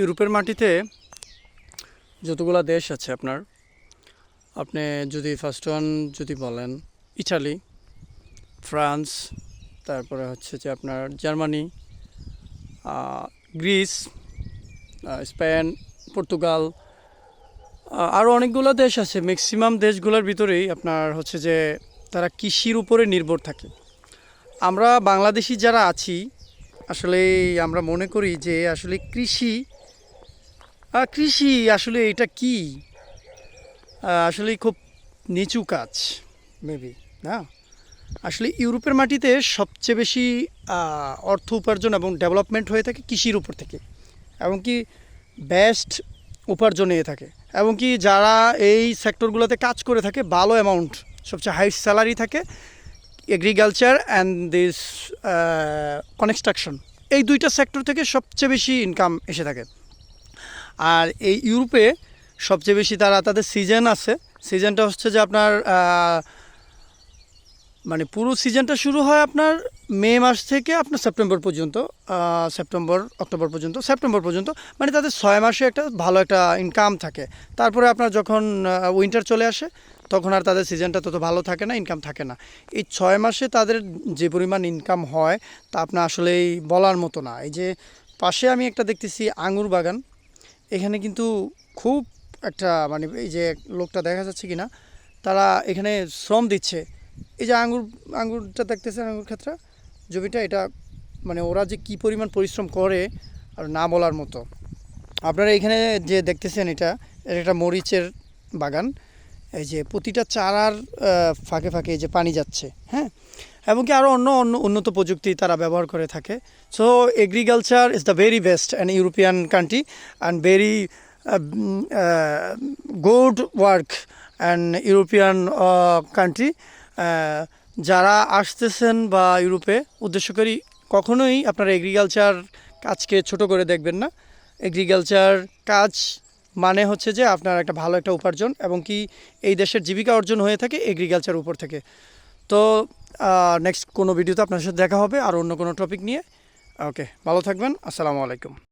ইউরোপের মাটিতে যতগুলো দেশ আছে আপনার, আপনি যদি ফার্স্ট ওয়ান যদি বলেন ইটালি ফ্রান্স তারপরে হচ্ছে যে আপনার জার্মানি গ্রিস স্পেন পর্তুগাল আরও অনেকগুলো দেশ আছে। ম্যাক্সিমাম দেশগুলোর ভিতরেই আপনার হচ্ছে যে তারা কৃষির উপরে নির্ভর থাকে। আমরা বাংলাদেশি যারা আছি আসলে আমরা মনে করি যে আসলে কৃষি কৃষি আসলে এটা কি? আসলে খুব নিচু কাজ মেবি না? আসলে ইউরোপের মাটিতে সবচেয়ে বেশি অর্থ উপার্জন এবং ডেভেলপমেন্ট হয়ে থাকে কৃষির উপর থেকে, এবং কি বেস্ট উপার্জন হয়ে থাকে, এবং কি যারা এই সেক্টরগুলোতে কাজ করে থাকে, ভালো অ্যামাউন্ট সবচেয়ে হাই স্যালারি থাকে এগ্রিকালচার অ্যান্ড দিস কনস্ট্রাকশন এই দুইটা সেক্টর থেকে সবচেয়ে বেশি ইনকাম এসে থাকে। আর এই ইউরোপে সবচেয়ে বেশি তারা তাদের সিজন আছে। সিজনটা হচ্ছে যে আপনার মানে পুরো সিজনটা শুরু হয় আপনার মে মাস থেকে আপনার সেপ্টেম্বর পর্যন্ত সেপ্টেম্বর, অক্টোবর পর্যন্ত, সেপ্টেম্বর পর্যন্ত। মানে তাদের ছয় মাসে একটা ভালো একটা ইনকাম থাকে। তারপরে আপনার যখন উইন্টার চলে আসে, তখন আর তাদের সিজনটা তত ভালো থাকে না ইনকাম থাকে না। এই ছয় মাসে তাদের যে পরিমাণ ইনকাম হয়, তা আপনার আসলেই বলার মতো না। এই যে পাশে আমি একটা দেখতেছি আঙুর বাগান। এখানে কিন্তু খুব একটা মানে এই যে লোকটা দেখা যাচ্ছে কি না তারা এখানে শ্রম দিচ্ছে। এই যে আঙ্গুর, আঙ্গুরটা দেখতেছেন আঙ্গুর ক্ষেত্রে? জমিটা, এটা মানে ওরা যে কি পরিমাণ পরিশ্রম করে আর না বলার মতো। আপনারা এখানে যে দেখতেছেন এটা এটা একটা মরিচের বাগান। এই যে প্রতিটা চারার ফাঁকে ফাঁকে এই যে পানি যাচ্ছে হ্যাঁ? এবং কি আরও অন্য অন্য উন্নত প্রযুক্তি তারা ব্যবহার করে থাকে। So agriculture is the very best and European country and very good work and European country যারা আসতেছেন বা ইউরোপে, উদ্দেশ্য করি কখনোই আপনারা এগ্রিকালচার কাজকে ছোট করে দেখবেন না। এগ্রিকালচার কাজ মানে হচ্ছে যে আপনার একটা ভালো একটা উপার্জন এবং কি এই দেশের জীবিকা অর্জন হয়ে থাকে এগ্রিকালচার উপর থেকে। তো নেক্সট কোনো ভিডিওতে আপনার সাথে দেখা হবে আর অন্য কোনো টপিক নিয়ে। ওকে ভালো থাকবেন, আসসালামু আলাইকুম।